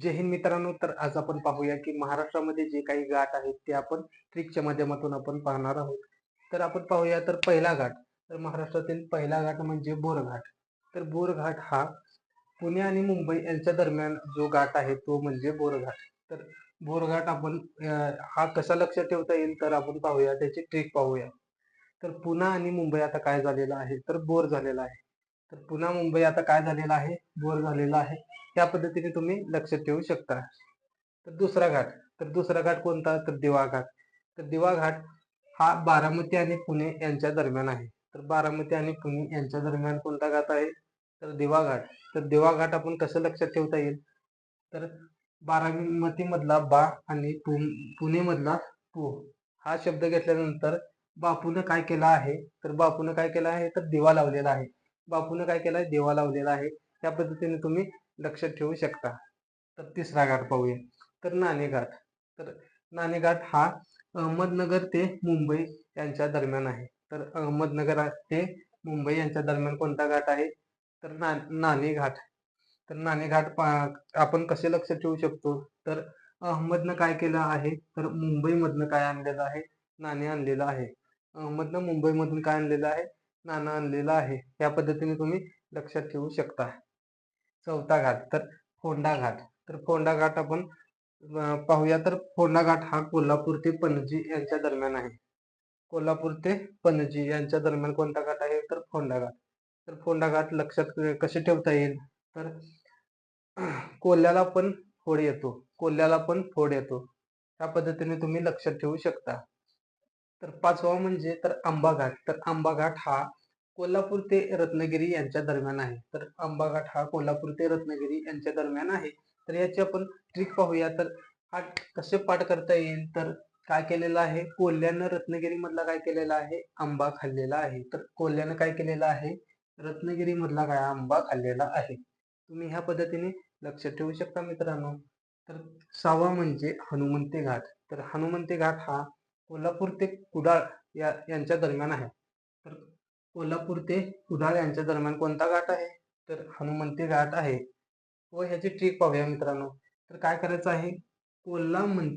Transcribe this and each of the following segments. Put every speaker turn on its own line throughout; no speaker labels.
जय हिंद मित्रांनो तर आज आपण पाहूया की महाराष्ट्रामध्ये जे काही घाट आहेत ते आपण ट्रिकच्या माध्यमातून आपण पाहणार आहोत. तर आपण पाहूया तर पहिला घाट तर महाराष्ट्रातील पहिला घाट म्हणजे बोरघाट. तर बोरघाट हा पुणे आणि मुंबई यांच्या दरम्यान जो घाट आहे तो म्हणजे बोरघाट. तर बोरघाट आपण हा कसा लक्षात ठेवता येईल तर आपण पाहूया त्याची ट्रिक पाहूया. तर पुणे आणि मुंबई आता काय झालेलं आहे? तर बोर झालेला आहे. तर पुन्हा मुंबई आता काय झालेलं आहे? बोर झालेला आहे. त्या पद्धतीने तुम्ही लक्षात ठेवू शकता. तर दुसरा घाट. तर दुसरा घाट कोणता? तर दिवा घाट. तर दिवा घाट हा बारामती आणि पुणे यांच्या दरम्यान आहे. तर बारामती आणि पुणे यांच्या दरम्यान कोणता घाट आहे? तर दिवा घाट. तर दिवा घाट आपण कसं लक्षात ठेवता येईल? तर बारामती मधला बा आणि पुणे मधला पू. हा शब्द घेतल्यानंतर बापून काय केला आहे? तर बापून काय केला आहे? तर दिवा लावलेला आहे. बापून काय केलाय? देवा लावलेला आहे. त्या पद्धतीने तुम्ही लक्षात ठेवू शकता. तर तिसरा घाट पाहूया. तर नाणेघाट तर नाणेघाट हा अहमदनगर ते मुंबई यांच्या दरम्यान आहे. तर अहमदनगर ते मुंबई यांच्या दरम्यान कोणता घाट आहे? तर ना नाणेघाट तर नाणेघाट आपण कसे लक्षात ठेवू शकतो? तर अहमदनं काय केलं आहे? तर मुंबईमधनं काय आणलेलं आहे? नाणे आणलेलं आहे. अहमदनं मुंबईमधून काय आणलेलं आहे? नाणं आणलेलं आहे. या पद्धतीने तुम्ही लक्षात ठेवू शकता. चौथा घाट तर फोंडा घाट. तर फोंडा घाट आपण पाहूया. तर फोंडा घाट हा कोल्हापूर ते पणजी यांच्या दरम्यान आहे. कोल्हापूर ते पणजी यांच्या दरम्यान कोणता घाट आहे? तर फोंडा घाट. तर फोंडा घाट लक्षात कसे ठेवता येईल? तर कोल्ह्याला पण फोड येतो. कोल्ह्याला पण फोड येतो. त्या पद्धतीने तुम्ही लक्षात ठेवू शकता. तर पाचवा म्हणजे तर आंबा घाट तर आंबा घाट हा कोल्हापूर ते रत्नागिरी यांच्या दरम्यान आहे. तर आंबाघाट हा कोल्हापूर ते रत्नागिरी यांच्या दरम्यान आहे. तर याची आपण ट्रिक पाहूया. तर हा कसे पाठ करता येईल? तर काय केलेलं आहे? कोल्ह्यानं रत्नागिरी मधला काय केलेला आहे? आंबा खाल्लेला आहे. तर कोल्ह्यानं काय केलेलं आहे? रत्नागिरी मधला काय? आंबा खाल्लेला आहे. तुम्ही ह्या पद्धतीने लक्ष ठेवू शकता मित्रांनो. तर सहावा म्हणजे हनुमंते घाट. तर हनुमंते घाट हा कोल्हापूर ते कुडाळ या यांच्या दरम्यान आहे. तर कोल्हापूर ते कुडाळ यांच्या दरम्यान कोणता घाट आहे? तर हनुमंती घाट आहे. व ह्याची ट्रिक पाहूया मित्रांनो. तर काय करायचं आहे? कोल्हा म्हण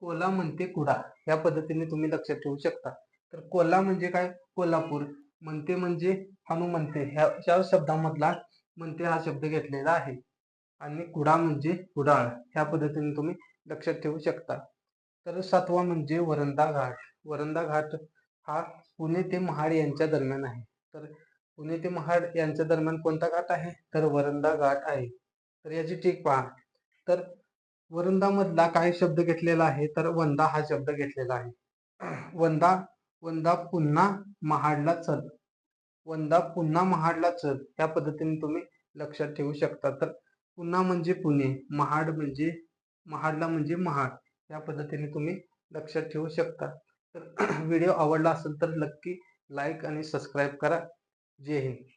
कोल्हा म्हणते कुडा या पद्धतीने तुम्ही लक्षात ठेवू शकता. तर कोल्हा म्हणजे काय? कोल्हापूर. म्हणते म्हणजे हनुमंते. ह्या शब्दामधला म्हणते हा शब्द घेतलेला आहे. आणि कुडा म्हणजे कुडाळ. ह्या पद्धतीने तुम्ही लक्षात ठेवू शकता. तर सातवा म्हणजे वरंदा घाट वरंदा घाट हा पुणे ते महाड यांच्या दरम्यान आहे. तर पुणे ते महाड यांच्या दरम्यान कोणता घाट आहे? तर वरंदा घाट आहे. तर याची ठीक पहा. तर वरंदामधला काय शब्द घेतलेला आहे? तर वंदा हा शब्द घेतलेला आहे. वंदा वंदा पुन्हा महाडला चल. वंदा पुन्हा महाडला चल. या पद्धतीने तुम्ही लक्षात ठेवू शकता. तर पुन्हा म्हणजे पुणे महाड म्हणजे महाडला म्हणजे महाड. या पद्धतीने तुम्ही लक्षात ठेवू शकता. तर व्हिडिओ आवडला असेल तर नक्की लाईक आणि सबस्क्राईब करा. जय हिंद.